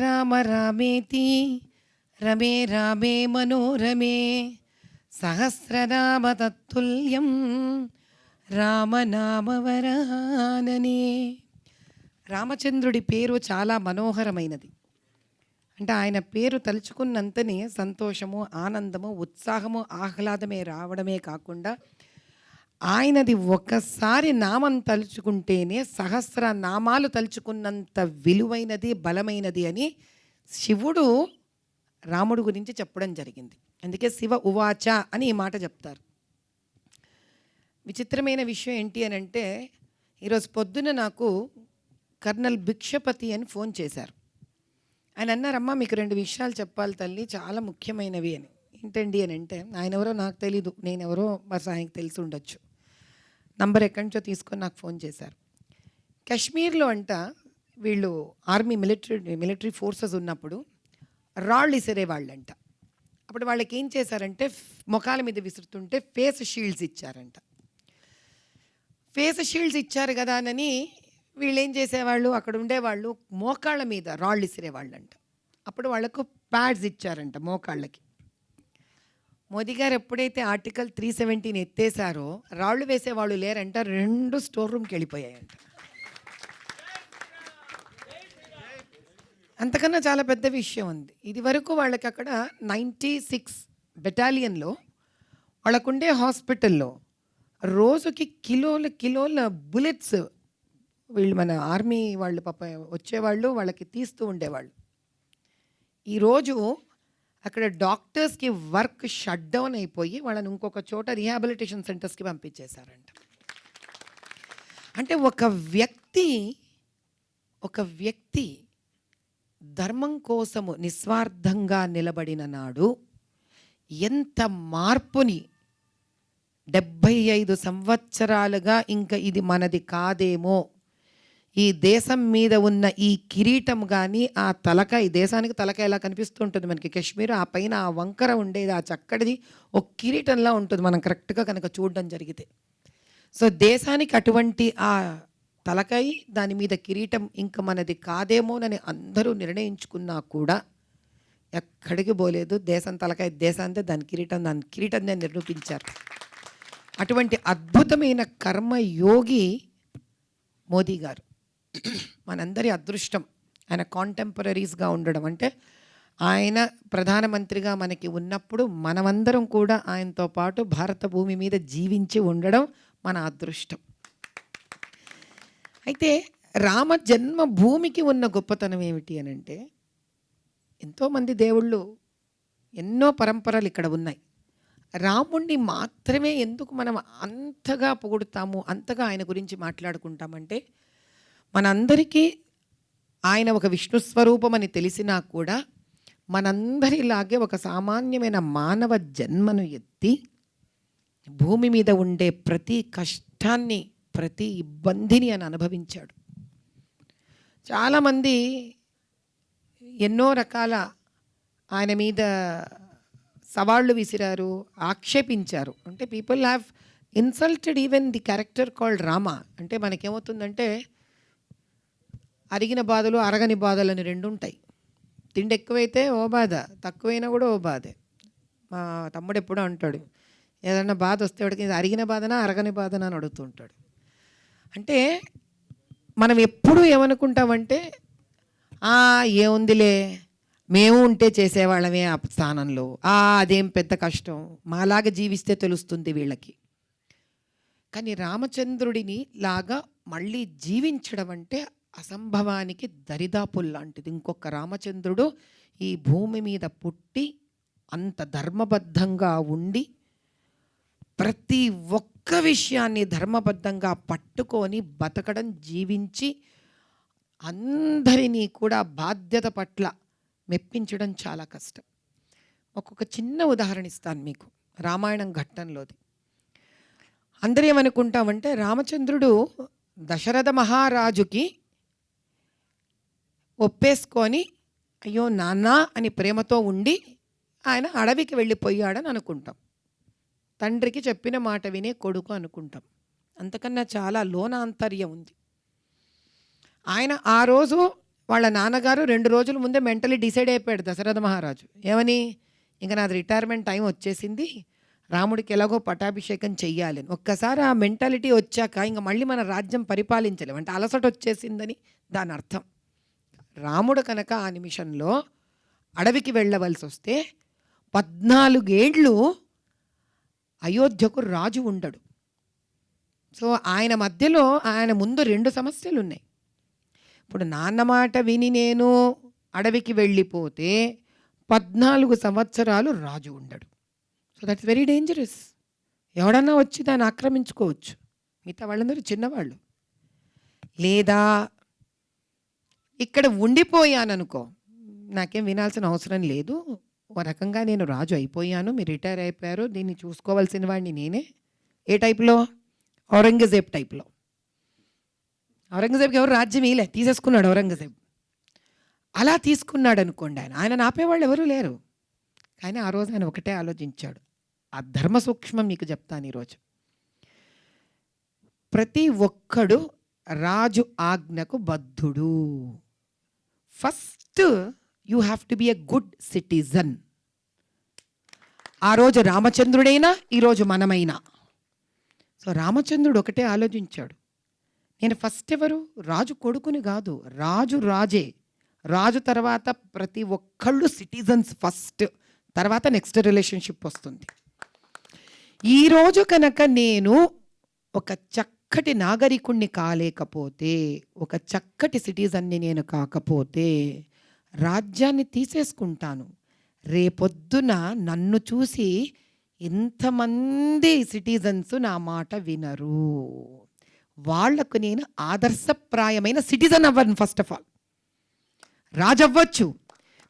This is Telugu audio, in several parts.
రామ రామేతి రమే రామే మనోరమే సహస్రనామ తత్తుల్యం రామనామవరాననే రామచంద్రుడి పేరు చాలా మనోహరమైనది. అంటే ఆయన పేరు తలుచుకున్నంతనే సంతోషము ఆనందము ఉత్సాహము ఆహ్లాదమే రావడమే కాకుండా ఆయనది ఒక్కసారి నామం తలుచుకుంటేనే సహస్ర నామాలు తలుచుకున్నంత విలువైనది బలమైనది అని శివుడు రాముడు గురించి చెప్పడం జరిగింది. అందుకే శివ ఉవాచ అని ఈ మాట చెప్తారు. విచిత్రమైన విషయం ఏంటి అని అంటే ఈరోజు పొద్దున నాకు కర్నల్ భిక్షపతి అని ఫోన్ చేశారు. ఆయన అన్నారమ్మా మీకు రెండు విషయాలు చెప్పాలి తల్లి చాలా ముఖ్యమైనవి అని. ఏంటండి అని అంటే ఆయన ఎవరో నాకు తెలీదు నేను ఎవరో బస్ ఆయనకు తెలిసి ఉండొచ్చు. నంబర్ ఎక్కడి నుంచో తీసుకొని నాకు ఫోన్ చేశారు. కాశ్మీర్లో అంట వీళ్ళు ఆర్మీ మిలిటరీ మిలిటరీ ఫోర్సెస్ ఉన్నప్పుడు రాళ్ళు ఇసిరే వాళ్ళంట. అప్పుడు వాళ్ళకి ఏం చేశారంటే ముఖాల మీద విసురుతుంటే ఫేస్ షీల్డ్స్ ఇచ్చారంట. ఫేస్ షీల్డ్స్ ఇచ్చారు కదా అని వీళ్ళు ఏం చేసేవాళ్ళు? అక్కడ ఉండేవాళ్ళు మోకాళ్ళ మీద రాళ్ళు ఇసిరేవాళ్ళంట అప్పుడు వాళ్ళకు ప్యాడ్స్ ఇచ్చారంట మోకాళ్ళకి. మోదీ గారు ఎప్పుడైతే ఆర్టికల్ త్రీ సెవెంటీని ఎత్తేసారో రాళ్ళు వేసేవాళ్ళు లేరంట రెండు స్టోర్ రూమ్కి వెళ్ళిపోయాయంట. అంతకన్నా చాలా పెద్ద విషయం ఉంది. ఇది వరకు వాళ్ళకి అక్కడ నైంటీ సిక్స్ బెటాలియన్లో వాళ్ళకుండే హాస్పిటల్లో రోజుకి కిలోల కిలోల బుల్లెట్స్ వీళ్ళు మన ఆర్మీ వాళ్ళు పాప వచ్చేవాళ్ళు వాళ్ళకి తీస్తూ ఉండేవాళ్ళు. ఈరోజు అక్కడ డాక్టర్స్కి వర్క్ షట్ డౌన్ అయిపోయి వాళ్ళని ఇంకొక చోట రీహాబిలిటేషన్ సెంటర్స్కి పంపించేశారంట. అంటే ఒక వ్యక్తి ఒక వ్యక్తి ధర్మం కోసము నిస్వార్థంగా నిలబడిన నాడు ఎంత మార్పుని డెబ్భై ఐదు సంవత్సరాలుగా ఇంకా ఇది మనది కాదేమో ఈ దేశం మీద ఉన్న ఈ కిరీటం కానీ ఆ తలక ఈ దేశానికి తలక ఎలా కనిపిస్తూ ఉంటుంది మనకి కాశ్మీర్? ఆ పైన ఆ వంకర ఉండేది ఆ చక్కడిది ఒక కిరీటంలా ఉంటుంది మనం కరెక్ట్గా కనుక చూడడం జరిగితే. సో దేశానికి అటువంటి ఆ తలకై దాని మీద కిరీటం ఇంక మనది కాదేమోనని అందరూ నిర్ణయించుకున్నా కూడా ఎక్కడికి పోలేదు. దేశం తలకాయ దేశాంతే దాని కిరీటం దాని కిరీటంనే నిరూపించారు అటువంటి అద్భుతమైన కర్మయోగి మోదీ గారు. మనందరి అదృష్టం ఆయన కాంటెంపరీస్గా ఉండడం. అంటే ఆయన ప్రధానమంత్రిగా మనకి ఉన్నప్పుడు మనమందరం కూడా ఆయనతో పాటు భారత భూమి మీద జీవించి ఉండడం మన అదృష్టం. అయితే రామ జన్మభూమికి ఉన్న గొప్పతనం ఏమిటి అని అంటే ఎంతోమంది దేవుళ్ళు ఎన్నో పరంపరలు ఇక్కడ ఉన్నాయి. రాముణ్ణి మాత్రమే ఎందుకు మనం అంతగా పొగుడుతాము అంతగా ఆయన గురించి మాట్లాడుకుంటామంటే మనందరికీ ఆయన ఒక విష్ణు స్వరూపం అని తెలిసినా కూడా మనందరిలాగే ఒక సామాన్యమైన మానవ జన్మను ఎత్తి భూమి మీద ఉండే ప్రతి కష్టాన్ని ప్రతి ఇబ్బందిని అని అనుభవించాడు. చాలామంది ఎన్నో రకాల ఆయన మీద సవాళ్ళు విసిరారు ఆక్షేపించారు. అంటే people have insulted even the character called Rama అంటే మనకేమవుతుందంటే అరిగిన బాధలు అరగని బాధలు అని రెండు ఉంటాయి. తిండి ఎక్కువైతే ఓ బాధ తక్కువైనా కూడా ఓ బాధే. మా తమ్ముడు ఎప్పుడూ అంటాడు ఏదన్నా బాధ వస్తే వాడికి అరిగిన బాధనా అరగని బాధనా? అని అడుగుతూ ఉంటాడు. అంటే మనం ఎప్పుడు ఏమనుకుంటామంటే "ఆ, ఏముందిలే మేము ఉంటే చేసేవాళ్ళమే ఆ స్థానంలో. ఆ అదేం పెద్ద కష్టం మాలాగా జీవిస్తే తెలుస్తుంది వీళ్ళకి. కానీ రామచంద్రుడిని లాగా మళ్ళీ జీవించడం అంటే అసంభవానికి దరిదాపుల్ లాంటిది. ఇంకొక రామచంద్రుడు ఈ భూమి మీద పుట్టి అంత ధర్మబద్ధంగా ఉండి ప్రతి ఒక్క విషయాన్ని ధర్మబద్ధంగా పట్టుకొని బతకడం జీవించి అందరినీ కూడా బాధ్యత పట్ల మెప్పించడం చాలా కష్టం. ఒక్కొక్క చిన్న ఉదాహరణ ఇస్తాను మీకు. రామాయణం ఘట్టంలోది. అందరూ ఏమనుకుంటామంటే రామచంద్రుడు దశరథ మహారాజుకి ఒప్పేసుకొని అయ్యో నాన్న అని ప్రేమతో ఉండి ఆయన అడవికి వెళ్ళిపోయాడని అనుకుంటాం. తండ్రికి చెప్పిన మాట వినే కొడుకు అనుకుంటాం. అంతకన్నా చాలా లోనాంతర్యం ఉంది. ఆయన ఆ రోజు వాళ్ళ నాన్నగారు రెండు రోజుల ముందే మెంటలీ డిసైడ్ అయిపోయాడు దశరథ మహారాజు. ఏమని? ఇంకా నాది రిటైర్మెంట్ టైం వచ్చేసింది. రాముడికి ఎలాగో పటాభిషేకం చెయ్యాలని. ఒక్కసారి ఆ మెంటాలిటీ వచ్చాక ఇంకా మళ్ళీ మన రాజ్యం పరిపాలించలేము అంటే అలసట వచ్చేసిందని దాని అర్థం రాముడు కనుక ఆ నిమిషంలో అడవికి వెళ్ళవలసి వస్తే పద్నాలుగేళ్ళు అయోధ్యకు రాజు ఉండడు. సో ఆయన మధ్యలో ఆయన ముందు రెండు సమస్యలు ఉన్నాయి ఇప్పుడు నాన్న మాట విని నేను అడవికి వెళ్ళిపోతే పద్నాలుగు సంవత్సరాలు రాజు ఉండడు. సో దట్స్ వెరీ డేంజరస్ ఎవడన్నా వచ్చి దాన్ని ఆక్రమించుకోవచ్చు. మిగతా వాళ్ళందరూ చిన్నవాళ్ళు. లేదా ఇక్కడ ఉండిపోయాననుకో నాకేం వినాల్సిన అవసరం లేదు. ఒక రకంగా నేను రాజు అయిపోయాను మీరు రిటైర్ అయిపోయారు దీన్ని చూసుకోవాల్సిన వాడిని నేనే. ఏ టైప్లో? ఔరంగజేబ్ టైప్లో. ఔరంగజేబ్కి ఎవరు రాజ్యం ఇలే తీసేసుకున్నాడు ఔరంగజేబ్. అలా తీసుకున్నాడు అనుకోండి ఆయన ఆయన ఆపేవాళ్ళు ఎవరూ లేరు. కానీ ఆ రోజు ఆయన ఒకటే ఆలోచించాడు. ఆ ధర్మ సూక్ష్మం మీకు చెప్తాను ఈరోజు. ప్రతి ఒక్కడు రాజు ఆజ్ఞకు బద్ధుడు. First you have to be a good citizen ఆ రోజు రామచంద్రుడైనా ఈరోజు మనమైనా. సో రామచంద్రుడు ఒకటే ఆలోచించాడు. నేను ఫస్ట్ ఎవరు? రాజు కొడుకుని కాదు. రాజు రాజే. రాజు తర్వాత ప్రతి ఒక్కళ్ళు సిటిజన్స్ ఫస్ట్ తర్వాత నెక్స్ట్ రిలేషన్షిప్ వస్తుంది. ఈరోజు కనుక నేను ఒక చక్క చక్కటి నాగరికుణ్ణి కాలేకపోతే ఒక చక్కటి సిటిజన్ని నేను కాకపోతే రాజ్యాన్ని తీసేసుకుంటాను. రేపొద్దున నన్ను చూసి ఎంతమంది సిటిజన్స్ నా మాట వినరు. వాళ్ళకు నేను ఆదర్శప్రాయమైన సిటిజన్ అవ్వను ఫస్ట్ ఆఫ్ ఆల్. రాజవ్వచ్చు.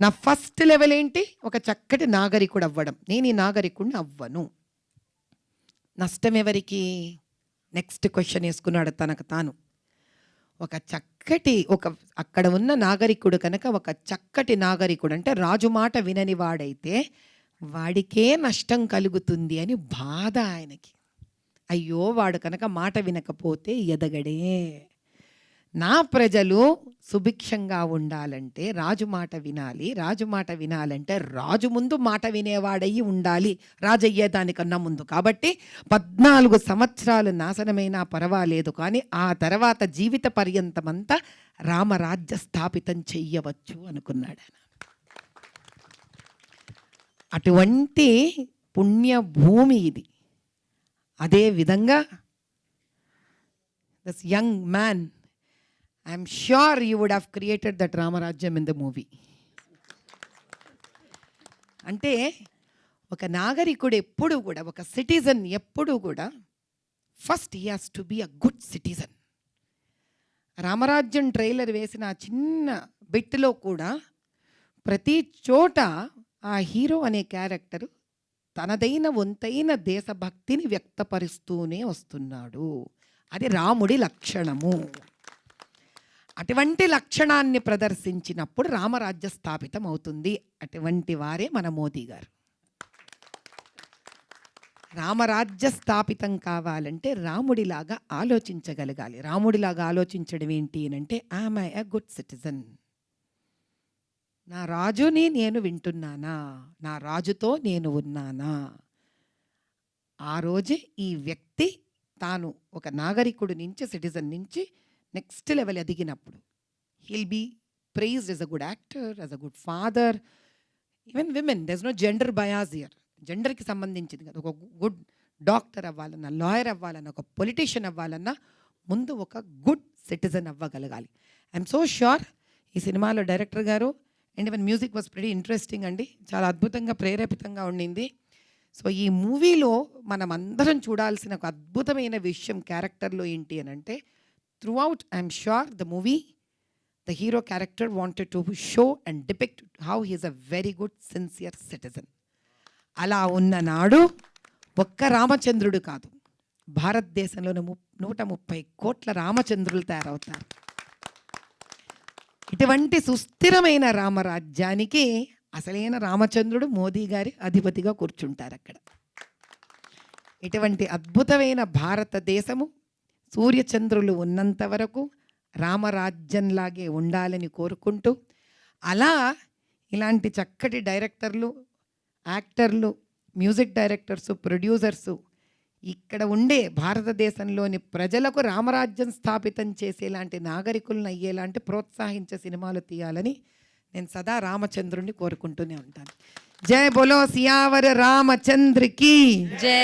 నా ఫస్ట్ లెవెల్ ఏంటి? ఒక చక్కటి నాగరికుడు అవ్వడం నేను ఈ నాగరికుడిని అవ్వను. నష్టం ఎవరికి? నెక్స్ట్ క్వశ్చన్ వేసుకున్నాడు తనకు తాను. ఒక చక్కటి ఒక అక్కడ ఉన్న నాగరికుడు కనుక ఒక చక్కటి నాగరికుడు అంటే రాజు మాట వినని వాడైతే వాడికే నష్టం కలుగుతుంది అని బాధ ఆయనకి. అయ్యో వాడు కనుక మాట వినకపోతే ఎదగడే. నా ప్రజలు సుభిక్షంగా ఉండాలంటే రాజు మాట వినాలి రాజు మాట వినాలంటే రాజు ముందు మాట వినేవాడయ్యి ఉండాలి రాజు అయ్యేదానికన్నా ముందు. కాబట్టి పద్నాలుగు సంవత్సరాలు నాశనమైనా పర్వాలేదు కానీ ఆ తర్వాత జీవిత పర్యంతమంతా రామరాజ్య స్థాపితం చెయ్యవచ్చు అనుకున్నాడు ఆయన. అటువంటి పుణ్యభూమి ఇది. అదే విధంగా thus young man I'm sure you would have created that Ramarajyam in the movie అంటే ఒక నాగరికుడు ఎప్పుడు కూడా ఒక సిటిజన్ ఎప్పుడు కూడా first he has to be a good citizen Ramarajyam trailer వేసిన ఆ చిన్న బిట్లో కూడా ప్రతి చోట ఆ హీరో అనే క్యారెక్టర్ తనదైన వంతైన దేశభక్తిని వ్యక్తపరుస్తూనే వస్తున్నాడు. అది రాముడి లక్షణము. అటువంటి లక్షణాన్ని ప్రదర్శించినప్పుడు రామరాజ్య స్థాపితం అవుతుంది అటువంటి వారే మన మోదీ గారు. రామరాజ్య స్థాపితం కావాలంటే రాముడిలాగా ఆలోచించగలగాలి. రాముడిలాగా ఆలోచించడం ఏంటి అంటే ఐ ఎ గుడ్ సిటిజన్ నా రాజుని నేను వింటున్నానా? నా రాజుతో నేను ఉన్నానా? ఆ రోజే ఈ వ్యక్తి తాను ఒక నాగరికుడు నుంచి సిటిజన్ నుంచి next level ఎదిగినప్పుడు. He'll be prized as a good actor as a good father even women there's no gender bias జెండర్కి సంబంధించింది కదా. ఒక గుడ్ డాక్టర్ అవ్వాలన్నా లాయర్ అవ్వాలన్నా ఒక పొలిటీషియన్ అవ్వాలన్నా ముందు ఒక గుడ్ సిటిజన్ అవ్వగలగాలి. ఐఎమ్ సో ష్యూర్ ఈ సినిమాలో డైరెక్టర్ గారు and even music was pretty interesting అండి. చాలా అద్భుతంగా ప్రేరేపితంగా ఉండింది. సో ఈ మూవీలో మనం అందరం చూడాల్సిన ఒక అద్భుతమైన విషయం క్యారెక్టర్లో ఏంటి అని అంటే throughout sure, the the movie the hero character wanted to show and how how is a very good sincere citizen అలా ఉన్న నాడు ఒక్క రామచంద్రుడు కాదు. భారతదేశంలోని ము నూట ముప్పై కోట్ల రామచంద్రులు తయారవుతారు. ఇటువంటి సుస్థిరమైన రామరాజ్యానికి అసలైన రామచంద్రుడు మోదీ గారి అధిపతిగా కూర్చుంటారు అక్కడ ఇటువంటి అద్భుతమైన భారతదేశము సూర్యచంద్రులు ఉన్నంత వరకు రామరాజ్యంలాగే ఉండాలని కోరుకుంటూ అలా ఇలాంటి చక్కటి డైరెక్టర్లు యాక్టర్లు మ్యూజిక్ డైరెక్టర్స్ ప్రొడ్యూసర్సు ఇక్కడ ఉండే భారతదేశంలోని ప్రజలకు రామరాజ్యం స్థాపితం చేసేలాంటి నాగరికులను అయ్యేలాంటి ప్రోత్సహించే సినిమాలు తీయాలని నేను సదా రామచంద్రుణ్ణి కోరుకుంటూనే ఉంటాను. జయ బొలో సియావర రామచంద్రికి! జయ